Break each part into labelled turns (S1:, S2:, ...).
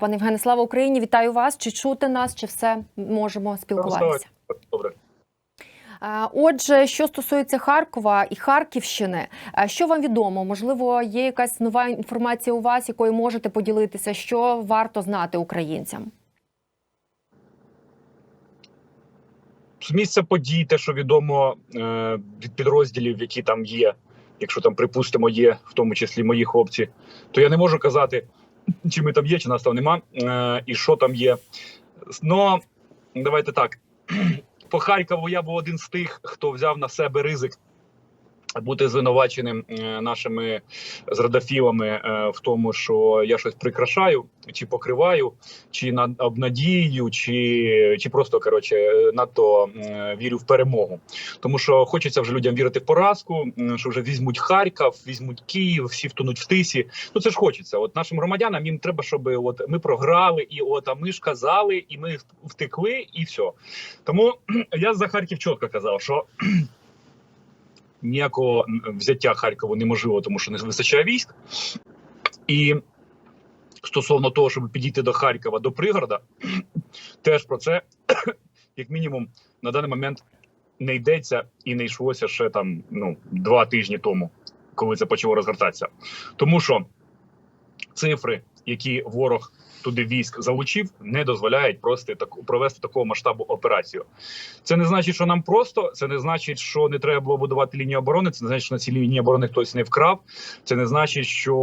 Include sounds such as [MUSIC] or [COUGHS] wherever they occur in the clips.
S1: Пане Євгене, слава Україні! Вітаю вас! Чи чути нас, чи все можемо спілкуватися?
S2: Добре.
S1: Отже, що стосується Харкова і Харківщини, що вам відомо? Можливо, є якась нова інформація у вас, якою можете поділитися, що варто знати українцям?
S2: З місця подій, те, що відомо е, від підрозділів, які там є, якщо там, припустимо, є, в тому числі мої хлопці, то я не можу казати, чи ми там є, чи нас там нема, е, і що там є. Ну, давайте так. [CLEARS THROAT] По Харкову я був один з тих, хто взяв на себе ризик бути звинуваченим е, нашими зрадафілами е, в тому, що я щось прикрашаю, чи покриваю, чи на обнадію, чи, чи просто коротше надто е, вірю в перемогу. Тому що хочеться вже людям вірити в поразку, що вже візьмуть Харків, візьмуть Київ, всі втонуть в тисі. Ну це ж хочеться. От нашим громадянам їм треба, щоб от ми програли, і от а ми ж казали, і ми втекли, і все. Тому [CLEARS THROAT] я за Харків чітко казав, що ніякого взяття Харкову неможливо, тому що не вистачає військ. І стосовно того, щоб підійти до Харкова, до пригорода, [CLEARS THROAT] теж про це, [CLEARS THROAT] як мінімум, на даний момент не йдеться і не йшлося ще там ну, два тижні тому, коли це почало розгортатися. Тому що цифри, які ворог туди військ залучив, не дозволяють просто так провести такого масштабу операцію. Це не значить, що нам просто, це не значить, що не треба було будувати лінію оборони. Це не значить, що на цій лінії оборони хтось не вкрав. Це не значить, що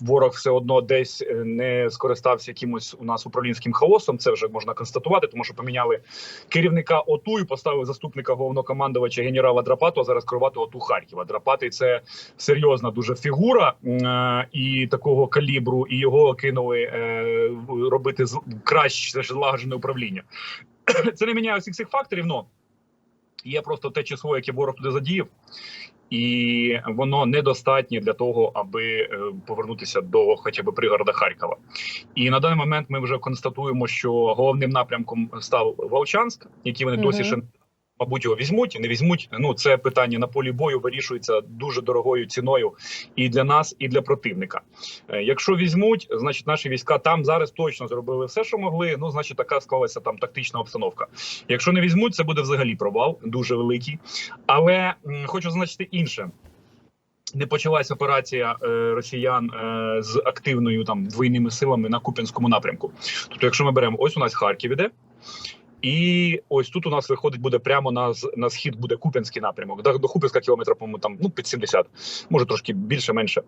S2: ворог все одно десь е, не скористався якимось у нас управлінським хаосом. Це вже можна констатувати, тому що поміняли керівника ОТУ і поставили заступника головнокомандувача генерала Драпату, а зараз керувати ОТУ Харкова. Драпатий це серйозна дуже фігура е, і такого калібру, і його кинули е, робити краще злагоджене управління. [CLEARS THROAT] Це не міняє всіх цих факторів, но є просто те число, яке ворог туди задіяв, і воно недостатнє для того, аби е, повернутися до хоча б пригорода Харкова. І на даний момент ми вже констатуємо, що головним напрямком став Волчанськ, який вони досі
S1: Мгм.
S2: ще. Мабуть, його візьмуть, не візьмуть. Ну це питання на полі бою вирішується дуже дорогою ціною і для нас, і для противника. Е, Якщо візьмуть, значить наші війська там зараз точно зробили все, що могли. Ну, значить, така склалася там тактична обстановка. Якщо не візьмуть, це буде взагалі провал, дуже великий. Але хочу зазначити інше. Не почалась операція е, росіян е, з активною там двойними силами на Куп'янському напрямку. Тобто, якщо ми беремо, ось у нас Харків іде, і ось тут у нас виходить буде прямо на, на схід буде Куп'янський напрямок. До, Куп'янська кілометра, по-моєму, там ну під 70, може трошки більше, менше.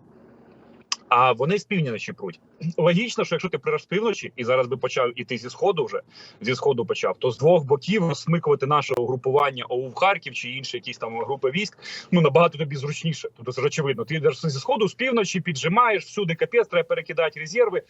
S2: А вони з півночі пруть. [CLEARS THROAT] Логічно, що якщо ти прираш півночі і зараз би почав іти зі сходу, вже зі сходу почав, то з двох боків розсмикувати наше угрупування ОУВ Харків чи інші якісь там групи військ, ну набагато тобі зручніше. Тобто це очевидно. Ти йдеш зі сходу, з півночі, піджимаєш всюди капець, треба перекидати резерви.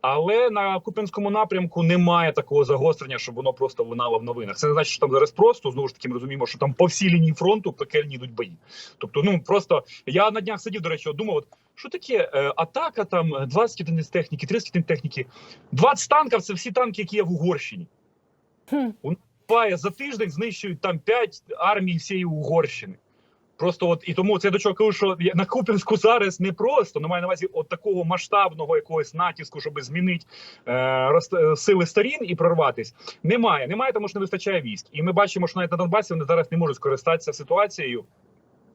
S2: Але на Куп'янському напрямку немає такого загострення, щоб воно просто лунало в новинах. Це не значить, що там зараз просто знову ж таки ми розуміємо, що там по всій лінії фронту пекельні йдуть бої. Тобто, ну просто я на днях сидів, до речі, думав, що таке е, атака, там е, 20 одиниць техніки, 30 одиниць техніки, 20 танків це всі танки, які є в Угорщині.
S1: Хм.
S2: Буває, за тиждень знищують там 5 армій всієї Угорщини. Просто от і тому це я до чого кажу, що на Куп'янську зараз не просто, ну маю на увазі от такого масштабного якогось натиску, щоб змінити е, роз- е, сили сторін і прорватись. Немає. Немає, тому що не вистачає військ. І ми бачимо, що навіть на Донбасі вони зараз не можуть скористатися ситуацією.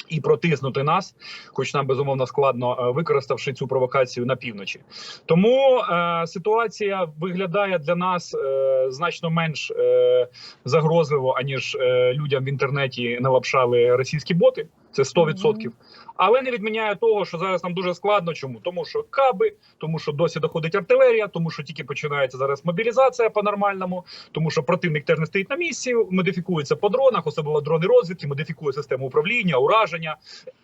S2: І протиснути нас, хоч нам безумовно складно, е, використавши цю провокацію на півночі. Тому е, ситуація виглядає для нас е, значно менш е, загрозливо, аніж е, людям в інтернеті налапшали російські боти. Це 100%. Але не відміняє того, що зараз нам дуже складно. Чому? Тому що каби, тому що досі доходить артилерія, тому що тільки починається зараз мобілізація по-нормальному, тому що противник теж не стоїть на місці, модифікується по дронах, особливо дрони розвідки, модифікує систему управління, ураження,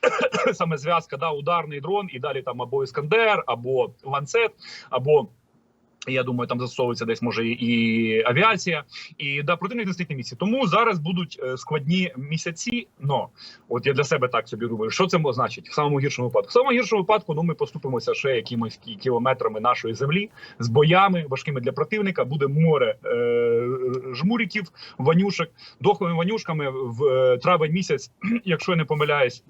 S2: [COUGHS] саме зв'язка, да, ударний дрон, і далі там або Іскандер, або ланцет, або. Я думаю, там застосовується десь може і авіація, і да противник на місці. Тому зараз будуть е, складні місяці. Но от я для себе так собі думаю, що це значить в самому гіршому випадку. В самому гіршому випадку, ну ми поступимося ще якимось кілометрами нашої землі з боями важкими для противника. Буде море е, жмуриків, ванюшок, дохлими ванюшками в е, травень місяць, [CLEARS THROAT] якщо я не помиляюсь.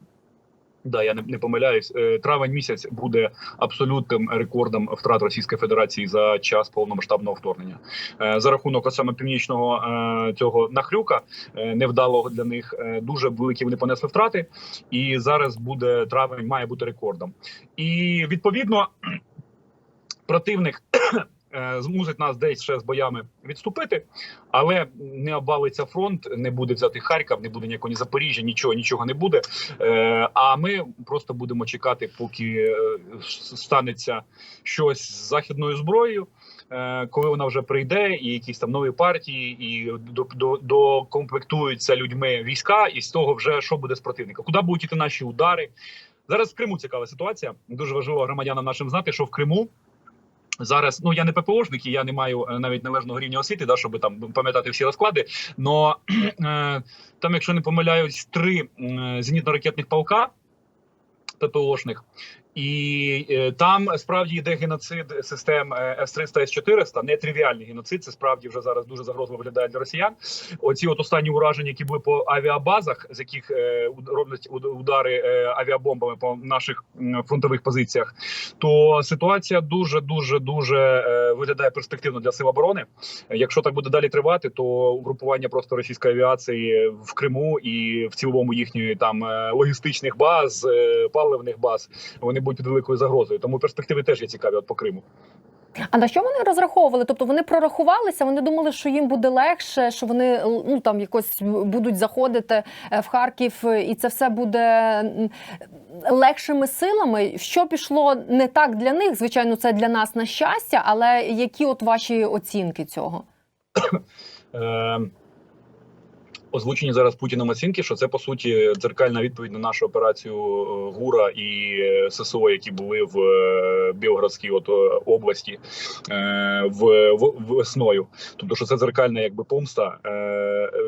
S2: Да, я не, не помиляюсь. Е, Травень місяць буде абсолютним рекордом втрат Російської Федерації за час повномасштабного вторгнення. Е, За рахунок саме північного е, цього нахрюка невдалого для них дуже великі вони понесли втрати. І зараз буде травень, має бути рекордом. І відповідно противник. Е, Змусить нас десь ще з боями відступити, але не обвалиться фронт, не буде взяти Харків, не буде ніякого ні Запоріжжя, нічого, нічого не буде. Е, а ми просто будемо чекати, поки е, станеться щось з західною зброєю. Коли вона вже прийде, і якісь там нові партії, і до, до, докомплектуються людьми війська, і з того вже що буде з противника? Куди будуть іти наші удари? Зараз в Криму цікава ситуація. Дуже важливо громадянам нашим знати, що в Криму зараз ну я не ППОшник, і я не маю е, навіть належного рівня освіти, да, щоб там пам'ятати всі розклади. Но [CLEARS THROAT] е, там, якщо не помиляюсь, три е, зенітно-ракетних полка ППОшних. І е, там справді йде геноцид систем е, С-300, С-400, нетривіальний геноцид. Це справді вже зараз дуже загрозливо виглядає для росіян. Оці от останні ураження, які були по авіабазах, з яких е, роблять удари авіабомбами по наших фронтових позиціях, то ситуація дуже дуже дуже виглядає перспективно для сил оборони. Якщо так буде далі тривати, то угрупування просто російської авіації в Криму і в цілому їхньої там логістичних баз, паливних баз, вони будуть під великою загрозою. Тому перспективи теж є цікаві от по Криму.
S1: А на що вони розраховували? Тобто вони прорахувалися, вони думали, що їм буде легше, що вони ну там якось будуть заходити е, в Харків, е, і це все буде легшими силами. Що пішло не так для них? Звичайно, це для нас на щастя, але які от ваші оцінки цього?
S2: Озвучені зараз Путіним оцінки, що це по суті дзеркальна відповідь на нашу операцію е, ГУРа і е, ССО, які були в е, Білградській от, області в, в весною. Тобто, що це дзеркальна якби помста.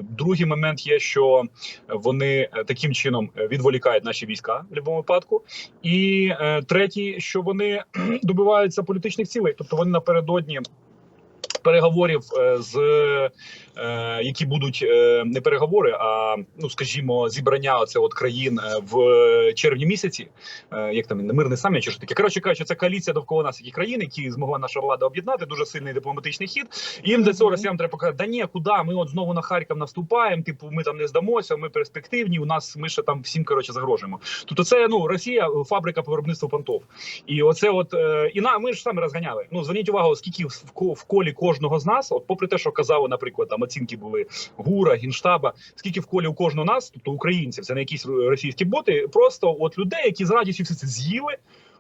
S2: Другий момент є, що вони таким чином відволікають наші війська в будь-якому випадку. І третій, що вони добиваються політичних цілей, тобто вони напередодні. Переговорів е, з е, які будуть е, не переговори, а ну скажімо, зібрання оце от країн в червні місяці, як там не мирний саміт чи що таке. Коротше кажучи, це коаліція довкола нас, які країни, які змогла наша влада об'єднати. Дуже сильний дипломатичний хід. І їм для цього
S1: Мгм.
S2: треба показати, да ні, куди ми от знову на Харків наступаємо. Типу, ми там не здамося, ми перспективні. У нас ми ще там всім коротше загрожуємо. Тобто, це ну Росія фабрика по виробництву понтов. І оце, от і на ми ж самі розганяли. Ну зверніть увагу, скільки в колі кожного з нас, от попри те, що казали, наприклад, там оцінки були гура, гінштаба, скільки в колі у кожного нас, тобто українців, це не якісь російські боти, просто от людей, які з радістю все це з'їли.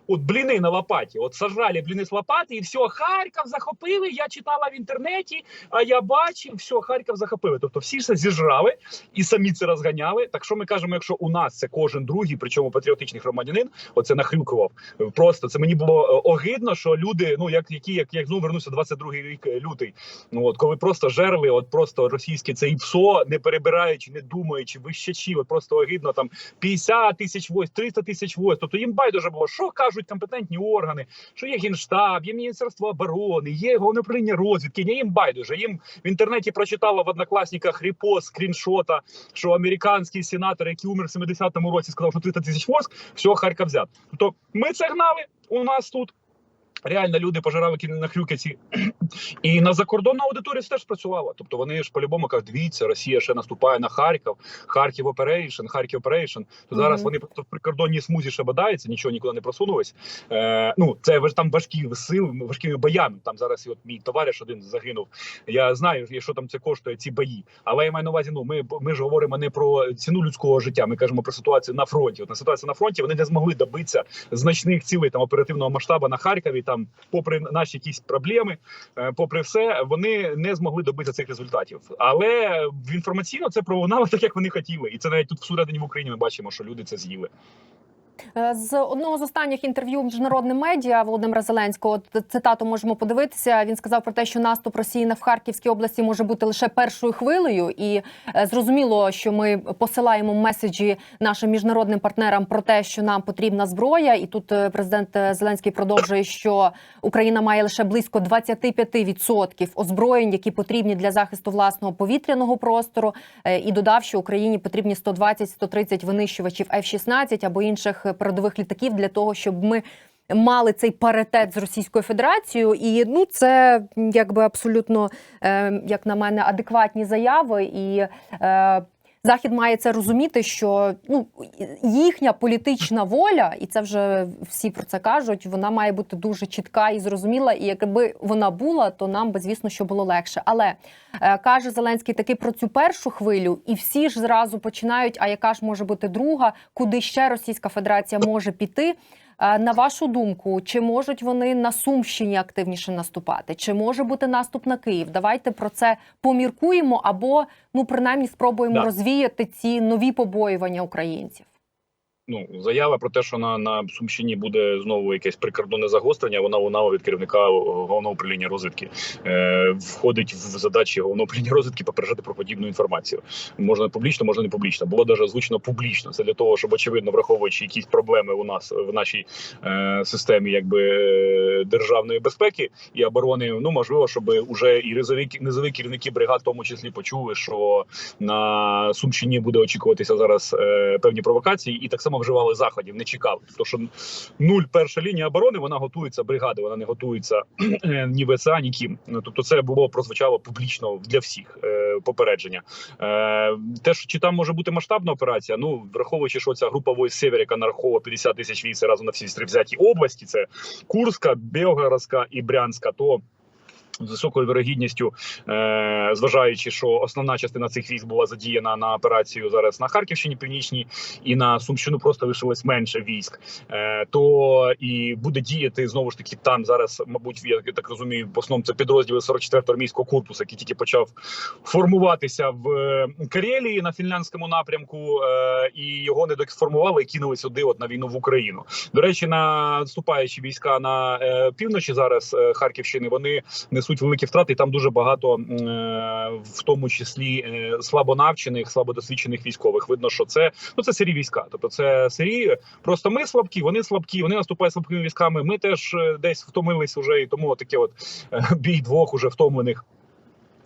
S2: От бліни на лопаті, от сажали бліни з лопати, і все, Харків захопили. Я читала в інтернеті, а я бачив, все, Харків захопили. Тобто всі це зіжрали і самі це розганяли. Так що ми кажемо, якщо у нас це кожен другий, причому патріотичний громадянин, оце нахрюкував. Просто це мені було е, огидно, що люди, ну як які, як як знову вернувся 22-й рік е, лютий. Ну от коли просто жерли, от просто російське це ІПСО, не перебираючи, не думаючи, вищачі, от просто огидно там 50 тисяч войск, 300 тисяч войск. Тобто їм байдуже було, що кажуть компетентні органи, що є генштаб, є міністерство оборони, є головне управління розвідки. Не їм байдуже. Їм в інтернеті прочитала в однокласниках репост скріншота, що американський сенатор, який умер в 70-му році, сказав, що 30 тисяч войск, все, Харків взят. Тобто ми це гнали у нас тут. Реально люди пожирали на хрюкаці. І на закордонну аудиторію це теж спрацювало. Тобто вони ж по-любому кажуть, дивіться, Росія ще наступає на Харків, Харків Оперейшн, Харків Оперейшн. То зараз
S1: Мгм.
S2: вони просто в прикордонній смузі ще бодаються, нічого нікуди не просунулись. Е, ну, це там важкі сили, важкими боями. Там зараз і от мій товариш один загинув. Я знаю, що там це коштує, ці бої. Але я маю на увазі, ну ми, ми ж говоримо не про ціну людського життя. Ми кажемо про ситуацію на фронті. От на ситуацію на фронті вони не змогли добитися значних цілей там оперативного масштабу на Харкові. Там, попри наші якісь проблеми, е, попри все, вони не змогли добитися цих результатів. Але в інформаційно це пролунало так, як вони хотіли, і це навіть тут всередині в Україні ми бачимо, що люди це з'їли.
S1: Е, З одного з останніх інтерв'ю міжнародним медіа Володимира Зеленського цитату можемо подивитися. Він сказав про те, що наступ Росії на Харківській області може бути лише першою хвилею, і е, зрозуміло, що ми посилаємо меседжі нашим міжнародним партнерам про те, що нам потрібна зброя. І тут е, президент Зеленський продовжує, що Україна має лише близько 25% озброєнь, які потрібні для захисту власного повітряного простору. І додав, що Україні потрібні 120-130 винищувачів F-16 або інших наших передових літаків для того, щоб ми мали цей паритет з Російською Федерацією. І ну це якби абсолютно, е, як на мене, адекватні заяви і. Захід має це розуміти, що ну їхня політична воля, і це вже всі про це кажуть. Вона має бути дуже чітка і зрозуміла. І якби вона була, то нам би звісно що було легше. Але е, каже Зеленський таки про цю першу хвилю, і всі ж зразу починають. А яка ж може бути друга? Куди ще Російська Федерація може піти? На вашу думку, чи можуть вони на Сумщині активніше наступати? Чи може бути наступ на Київ? Давайте про це поміркуємо або ну принаймні спробуємо
S2: Да.
S1: розвіяти ці нові побоювання українців.
S2: Ну заява про те, що на, на Сумщині буде знову якесь прикордонне загострення. Вона лунала від керівника головного управління розвідки. Е, входить в задачі головного управління розвідки попереджати про подібну інформацію. Можна публічно, можна не публічно. Було даже озвучено публічно. Це для того, щоб очевидно, враховуючи якісь проблеми у нас в нашій е, системі, якби е, державної безпеки і оборони. Ну можливо, щоб уже і ризові низові керівники бригад, в тому числі, почули, що на Сумщині буде очікуватися зараз е, певні провокації, і так само вживали заходів, не чекали. Тому що нуль перша лінія оборони вона готується бригади, вона не готується [CLEARS THROAT] е, ні ВСА, ні ким. Ну тобто, це було прозвучало публічно для всіх е, попередження. Е, те, що чи там може бути масштабна операція, ну враховуючи, що ця група войск Север, яка нараховує 50 тисяч військ разом на всі взяті області, це Курська, Белгородська і Брянська, то з високою вирогідністю, е, зважаючи, що основна частина цих військ була задіяна на операцію зараз на Харківщині Північній і на Сумщину просто лишилось менше військ, е, то і буде діяти знову ж таки там зараз, мабуть, я так розумію, в основному це підрозділи 44-го армійського корпусу, який тільки почав формуватися в е, Карелії на фінляндському напрямку, е, і його не досформували і кинули сюди, от на війну в Україну. До речі, наступаючі війська на е, півночі зараз е, Харківщини вони несуть великі втрати. і Там дуже багато, е, в тому числі е, слабонавчених, слабодосвідчених військових. Видно, що це ну це сирі війська. Тобто, це сирі. Просто ми слабкі, вони слабкі. Вони наступають слабкими військами. Ми теж е, десь втомились уже, і тому таке от бій двох уже втомлених.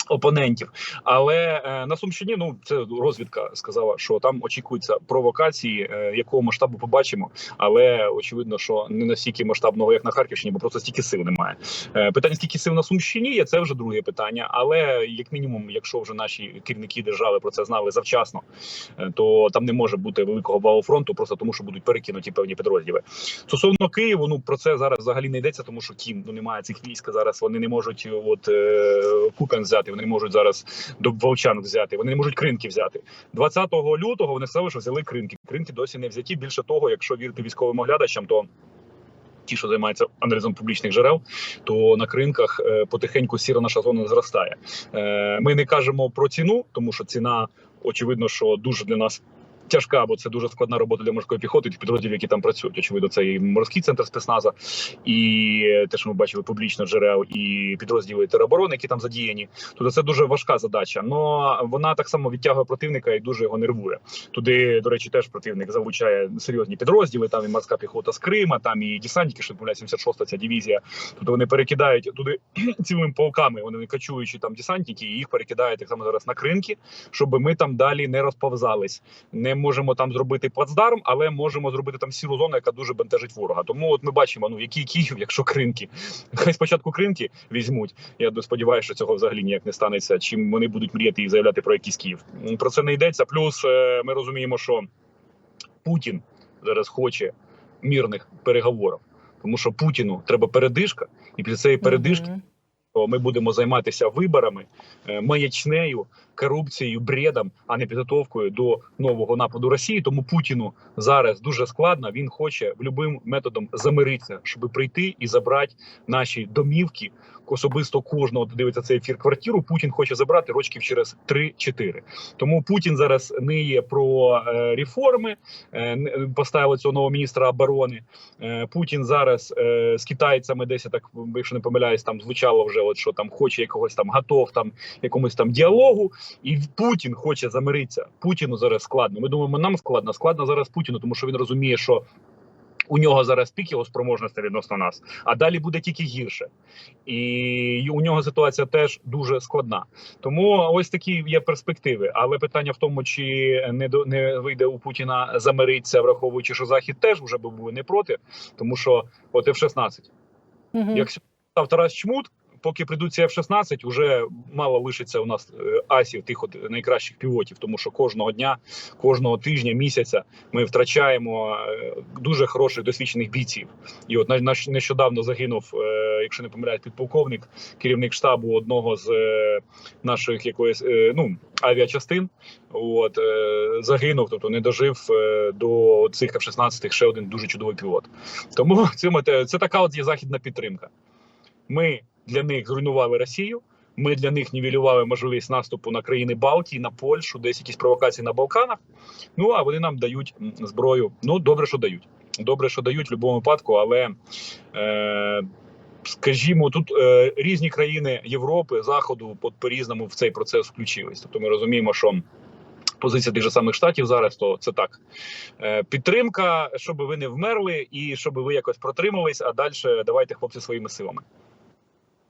S2: Опонентів, але е, на Сумщині ну це розвідка сказала, що там очікуються провокації, е, якого масштабу побачимо, але очевидно, що не настільки масштабного, як на Харківщині, бо просто стільки сил немає. Е, питання скільки сил на Сумщині є, це вже друге питання. Але як мінімум, якщо вже наші керівники держави про це знали завчасно, то там не може бути великого валу фронту, просто тому що будуть перекинуті певні підрозділи. Стосовно Києву, ну про це зараз взагалі не йдеться, тому що тім ну немає цих військ. Зараз вони не можуть от Куп'ян взяти. Вони не можуть зараз до вовчанок взяти. Вони не можуть кринки взяти. 20 лютого вони сказали, що взяли кринки. Кринки досі не взяті. Більше того, якщо вірити військовим оглядачам, то ті, що займаються аналізом публічних джерел, то на кринках е, потихеньку сіра наша зона зростає. Е, ми не кажемо про ціну, тому що ціна очевидно, що дуже для нас. Тяжка, бо це дуже складна робота для морської піхоти, тих підрозділів, які там працюють. Очевидно, це і морський центр спецназа, і те, що ми бачили публічно джерел, і підрозділи тероборони, які там задіяні. Тобто це дуже важка задача. але вона так само відтягує противника і дуже його нервує. Туди, до речі, теж противник залучає серйозні підрозділи. Там і морська піхота з Крима, там і десантники, що відмовляє 76-та ця дивізія. Тобто вони перекидають туди [CLEARS THROAT] цілими полками. Вони качуючи там десантники, і їх перекидають так само зараз на кринки, щоб ми там далі не розповзались. Не можемо там зробити плацдарм, але можемо зробити там сіру зону, яка дуже бентежить ворога. Тому от ми бачимо, ну який Київ, якщо кринки, [LAUGHS] хай спочатку кринки візьмуть. Я сподіваюся, що цього взагалі ніяк не станеться. Чим вони будуть мріяти і заявляти про якийсь Київ. Про це не йдеться. Плюс е, ми розуміємо, що Путін зараз хоче мирних переговорів, тому що Путіну треба передишка, і після цієї передишки ми будемо займатися виборами, е, маячнею, корупцією, бредом, а не підготовкою до нового нападу Росії. Тому Путіну зараз дуже складно. Він хоче любим методом замиритися, щоб прийти і забрати наші домівки. Особисто кожного дивиться цей ефір квартиру. Путін хоче забрати рочків через 3-4. Тому Путін зараз не є про е, реформи. Е, поставили цього нового міністра оборони. Е, Путін зараз з китайцями десь так, якщо не помиляюсь, там звучало вже, от що там хоче якогось там готов там якомусь там діалогу, і Путін хоче замиритися. Путіну зараз складно. Ми думаємо, нам складно. Складно зараз Путіну, тому що він розуміє, що У нього зараз пік його спроможності відносно нас, а далі буде тільки гірше, і у нього ситуація теж дуже складна. Тому ось такі є перспективи. Але питання в тому, чи не до не вийде у Путіна замиритися, враховуючи, що захід теж вже би був не проти, тому що от F-16.
S1: Мгм.
S2: Якщо став Тарас Чмут, поки прийдуть ці F-16, вже мало лишиться у нас е, асів, тих от найкращих пілотів, тому що кожного дня, кожного тижня, місяця ми втрачаємо е, дуже хороших досвідчених бійців. І от нещодавно загинув, е, якщо не помиляюсь, підполковник, керівник штабу одного з наших якоїсь ну авіачастин. От загинув, тобто не дожив до цих F-16 ще один дуже чудовий пілот. Тому [LAUGHS] в це така от є західна підтримка. Ми для них зруйнували Росію. Ми для них нівелювали можливість наступу на країни Балтії, на Польщу, десь якісь провокації на Балканах. Ну а вони нам дають зброю. Ну добре, що дають. Добре, що дають в будь-якому випадку, але е, скажімо, тут е, різні країни Європи, Заходу по, по-різному в цей процес включились. Тобто ми розуміємо, що позиція тих же самих штатів зараз, то це так. Е, підтримка, щоб ви не вмерли і щоб ви якось протримались, а далі давайте, хлопці, своїми силами.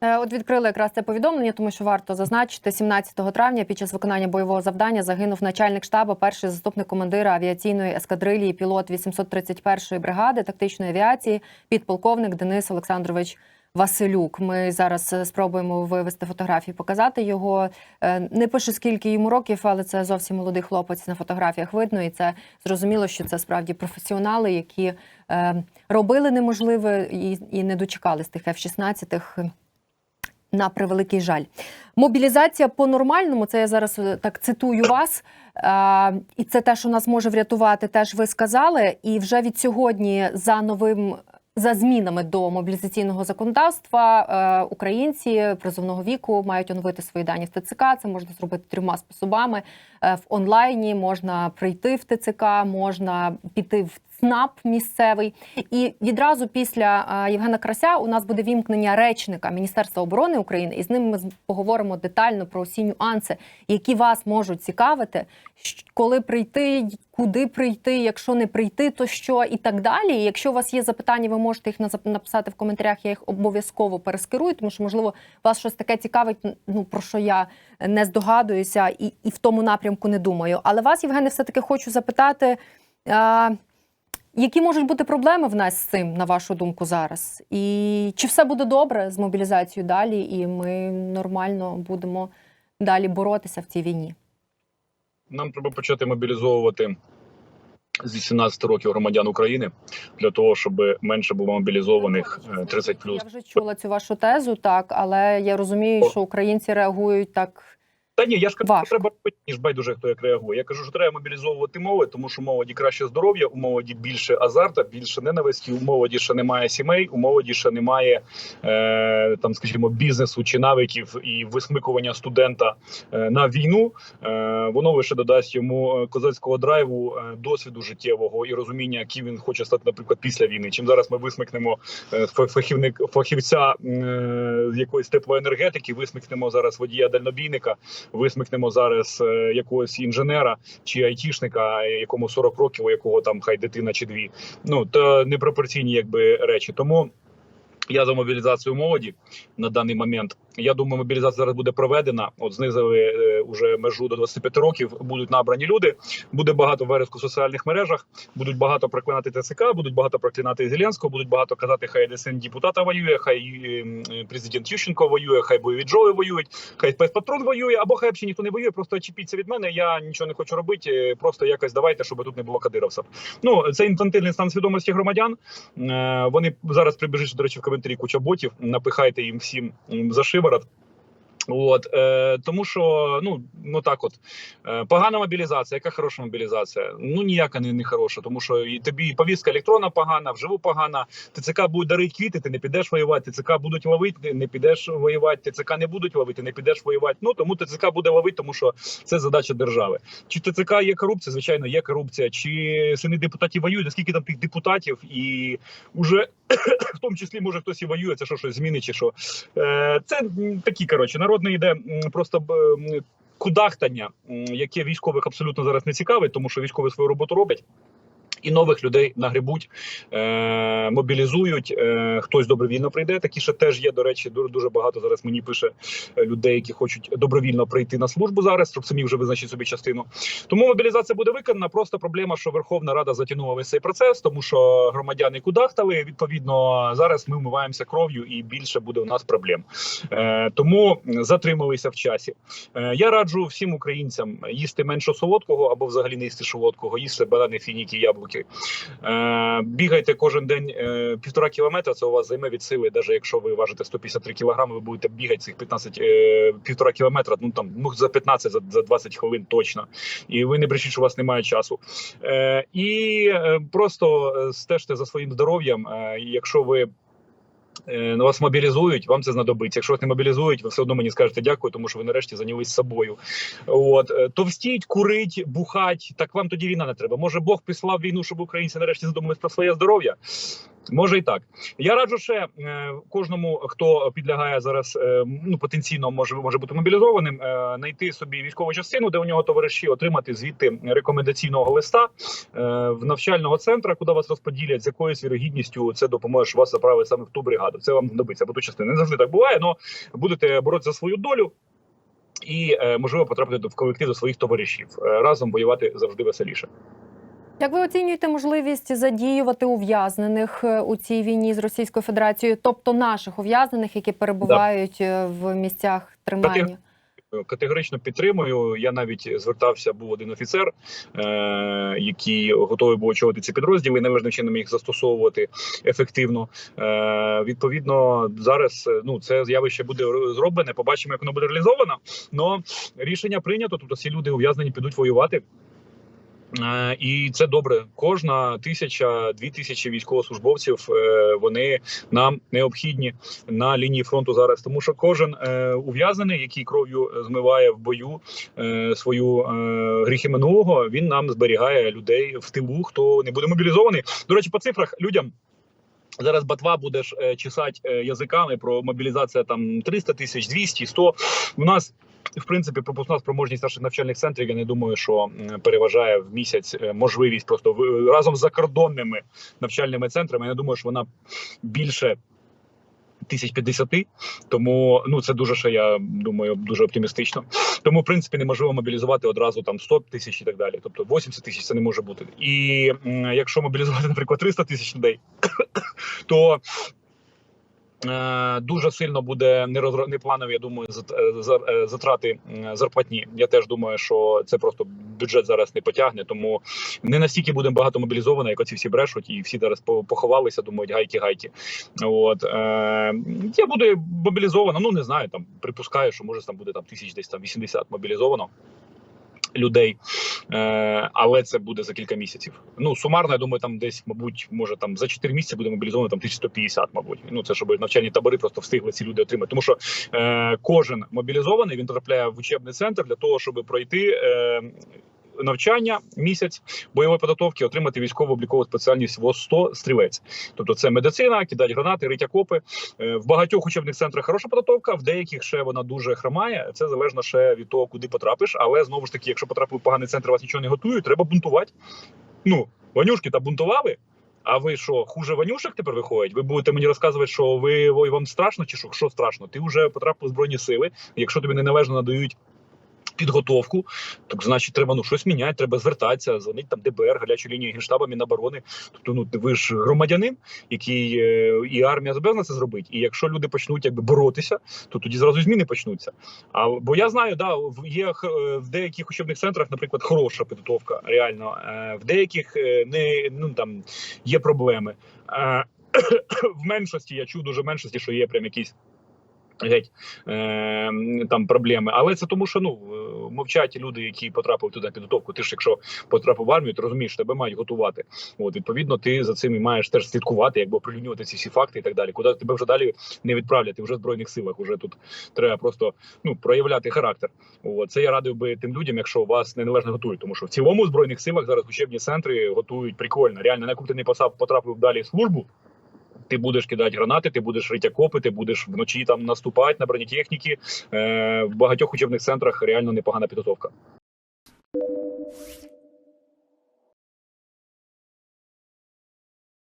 S1: Е, От відкрили якраз це повідомлення, тому що варто зазначити, 17 травня під час виконання бойового завдання загинув начальник штабу, перший заступник командира авіаційної ескадрилії, пілот 831-ї бригади тактичної авіації, підполковник Денис Олександрович Василюк. Ми зараз е, спробуємо вивести фотографії, показати його. Е, Не пише скільки йому років, але це зовсім молодий хлопець на фотографіях видно, і це зрозуміло, що це справді професіонали, які робили неможливе і, не дочекались тих F-16 на превеликий жаль. Мобілізація по-нормальному, це я зараз е, так цитую вас. е, І це те, що нас може врятувати, теж ви сказали. І вже від сьогодні за новим. За змінами до мобілізаційного законодавства е, українці призовного віку мають оновити свої дані в ТЦК. Це можна зробити трьома способами. В онлайні можна прийти в ТЦК, можна піти в ЦНАП місцевий. І відразу після е, Євгена Крася у нас буде вімкнення речника Міністерства оборони України, і з ним ми поговоримо детально про усі нюанси, які вас можуть цікавити, коли прийти, куди прийти, якщо не прийти, то що і так далі. І якщо у вас є запитання, ви можете їх написати в коментарях. Я їх обов'язково перескерую, тому що можливо вас щось таке цікавить, ну про що я не здогадуюся, і, і в тому напрямку не думаю. Але вас, Євгене, все таки хочу запитати. А, які можуть бути проблеми в нас з цим, на вашу думку, зараз? І чи все буде добре з мобілізацією далі, і ми нормально будемо далі боротися в цій війні?
S2: Нам треба почати мобілізовувати з 18 років громадян України для того, щоб менше було мобілізованих е, 30
S1: Я вже чула цю вашу тезу, так, але я розумію, що українці реагують так.
S2: Та ні, я ж кажу, що треба робити, ніж байдуже, хто як реагує. Я кажу, що треба мобілізовувати молодь, тому що у молоді краще здоров'я, у молоді більше азарта, більше ненависті, у молоді ще немає сімей, у молоді ще немає е, там, скажімо, бізнесу чи навиків і висмикування студента е, на війну. Е, воно лише додасть йому е, козацького драйву, е, досвіду життєвого і розуміння, яким він хоче стати, наприклад, після війни. Чим зараз ми висмикнемо е, фахівник фахівця е, якоїсь теплоенергетики, висмикнемо зараз водія дальнобійника висмикнемо зараз е, якогось інженера чи айтішника, якому 40 років, у якого там хай дитина чи дві. Ну то непропорційні якби речі. Тому я за мобілізацію молоді на даний момент. Я думаю, мобілізація зараз буде проведена. От знизили е, уже межу до 25 років. Будуть набрані люди. Буде багато вереску в соціальних мережах. Будуть багато проклинати ТЦК, будуть багато проклинати Зеленського, будуть багато казати, хай ДСН депутата воює, хай е, президент Ющенко воює, хай бойові джоли воюють, хай спецпатрон воює, або хай взагалі ніхто не воює. Просто чіпіться від мене. Я нічого не хочу робити. е, Просто якось давайте, щоб тут не було кадировців. Ну це інфантильний стан свідомості громадян. Е, Вони зараз прибіжуть, до речі, в коментарі куча ботів. Напихайте їм всім м, за шиворот. От е, тому, що ну ну так, от е, погана мобілізація. Яка хороша мобілізація? Ну ніяка не, не хороша, тому що і тобі повістка електронна погана, вживу погана. ТЦК будуть дарити квіти, ти не підеш воювати. ТЦК будуть ловити, не підеш воювати. ТЦК не будуть ловити, не підеш воювати. Ну тому ТЦК буде ловити, тому що це задача держави. Чи ТЦК є корупція? Звичайно, є корупція. Чи сини депутатів воюють? Наскільки там тих депутатів, і уже [COUGHS] в тому числі може хтось і воює, це що щось зміни, чи що Е, це такі коротше, народне йде просто кудахтання, яке військових абсолютно зараз не цікавить, тому що військові свою роботу роблять. І нових людей нагребуть, е, мобілізують. Е, хтось добровільно прийде. Такі ще теж є. До речі, дуже дуже багато зараз мені пише е, людей, які хочуть добровільно прийти на службу зараз, щоб самі вже визначити собі частину. Тому мобілізація буде виконана. Просто проблема, що Верховна Рада затягнула весь цей процес, тому що громадяни кудахтали. Відповідно, зараз ми вмиваємося кров'ю і більше буде у нас проблем. Е, тому затрималися в часі. Е, я раджу всім українцям їсти менше солодкого або взагалі не їсти солодкого, їсти банани, фініки, яблуки. Е, бігайте кожен день е, півтора кілометра. Це у вас займе від сили, навіть якщо ви важите 153 кілограми, ви будете бігати цих 15 е, півтора кілометра. Ну там ну за 15, за, за 20 хвилин точно. І ви не брешіть, що у вас немає часу. Е, і е, просто е, стежте за своїм здоров'ям. Е, якщо ви е, вас мобілізують, вам це знадобиться. Якщо вас не мобілізують, ви все одно мені скажете дякую, тому що ви нарешті зайнялись собою. От е, товстіть, курить, бухать. Так вам тоді війна не треба. Може Бог післав війну, щоб українці нарешті задумались про своє здоров'я. Може і так. Я раджу ще е, кожному, хто підлягає зараз, е, ну потенційно може може бути мобілізованим, е, знайти собі військову частину, де у нього товариші, отримати звідти рекомендаційного листа в навчального центру, куди вас розподілять, з якоюсь вірогідністю це допоможе вас заправити саме в ту бригаду. Це вам знадобиться, бо ту частину. Не завжди так буває, але будете боротися за свою долю. І можливо потрапити в колектив до своїх товаришів разом воювати завжди веселіше.
S1: Як ви оцінюєте можливість задіювати ув'язнених е, у цій війні з Російською Федерацією, тобто наших ув'язнених, які перебувають е, в місцях тримання?
S2: Категорично підтримую. Я навіть звертався, був один офіцер, е, який готовий був очолити ці підрозділи, належним чином їх застосовувати ефективно. Е, відповідно, зараз е, ну це явище буде зроблене. Побачимо, як воно буде реалізовано. Но рішення прийнято. Тобто всі люди ув'язнені підуть воювати. Е, І це добре. Кожна тисяча, дві тисячі військовослужбовців е, вони нам необхідні на лінії фронту зараз, тому що кожен е, ув'язнений, який кров'ю змиває в бою свою гріхи минулого, він нам зберігає людей в тилу, хто не буде мобілізований. До речі, по цифрах людям. Зараз батва будеш чесати язиками про мобілізація там 300 тисяч, 200, 100. У нас в принципі пропускна спроможність наших навчальних центрів. Я не думаю, що переважає в місяць е, можливість просто разом з закордонними навчальними центрами. Я не думаю, що вона більше. Тисяч 50, тому ну це дуже ще я думаю, дуже оптимістично. Тому в принципі неможливо мобілізувати одразу там 100 тисяч і так далі. Тобто 80 тисяч це не може бути. І якщо мобілізувати, наприклад, 300 тисяч людей, [COUGHS] то дуже сильно буде непланові, я думаю, е, е, затрати зарплатні. Я теж думаю, що це просто бюджет зараз не потягне, тому не настільки будемо багато мобілізовані, як оці всі брешуть, і всі зараз по- поховалися, думають гайки-гайки. От е, я буду мобілізовано. Ну не знаю, там припускаю, що може там буде там тисяч десь там 80 мобілізовано. Людей, е, але це буде за кілька місяців. Ну сумарно, я думаю, там десь, мабуть, може там за 4 місяці буде мобілізовано там 1150, мабуть. Ну це щоб навчальні табори просто встигли ці люди отримати. Тому що е, кожен мобілізований він потрапляє в учебний центр для того, щоб пройти. Навчання місяць бойової підготовки, отримати військово облікову спеціальність ВОЗ 100 стрілець. Тобто це медицина, кидати гранати, рить окопи. Е, В багатьох учебних центрах хороша підготовка, в деяких ще вона дуже хромає. Це залежно ще від того, куди потрапиш. Але знову ж таки, якщо потрапив в поганий центр, вас нічого не готують, треба бунтувати. Ну, ванюшки та бунтували. А ви що, хуже ванюшек тепер виходять? Ви будете мені розказувати, що ви ой, вам страшно, чи що, що страшно? Ти вже потрапив в збройні сили. Якщо тобі неналежно надають підготовку, так значить треба ну щось міняти, треба звертатися, дзвонити там ДБР, гарячу лінію генштаба, Міноборони. Тобто, ну ви ж громадянин, який е, і армія зобов'язана це зробити. І якщо люди почнуть якби боротися, то тоді зразу зміни почнуться. А бо я знаю, да, є е, в деяких учебних центрах, наприклад, хороша підготовка, реально е, в деяких не ну там є проблеми. [COUGHS] В меншості я чув дуже меншості, що є прям якісь. Геть е, там проблеми, але це тому, що ну е, мовчать люди, які потрапили туди на підготовку. Ти ж, якщо потрапив в армію, ти розумієш, тебе мають готувати. От відповідно, ти за цим і маєш теж слідкувати, якби оприлюднювати ці всі факти і так далі. Куди тебе вже далі не відправлять, ти вже в збройних силах. Уже тут треба просто ну проявляти характер. От це я радив би тим людям, якщо вас неналежно готують, тому що в цілому в збройних силах зараз учебні центри готують прикольно. Реально, на яку ти не потрапив далі в службу ти будеш кидати гранати, ти будеш рити окопи, ти будеш вночі там наступати на бронетехніки. Е, В багатьох учебних центрах реально непогана підготовка.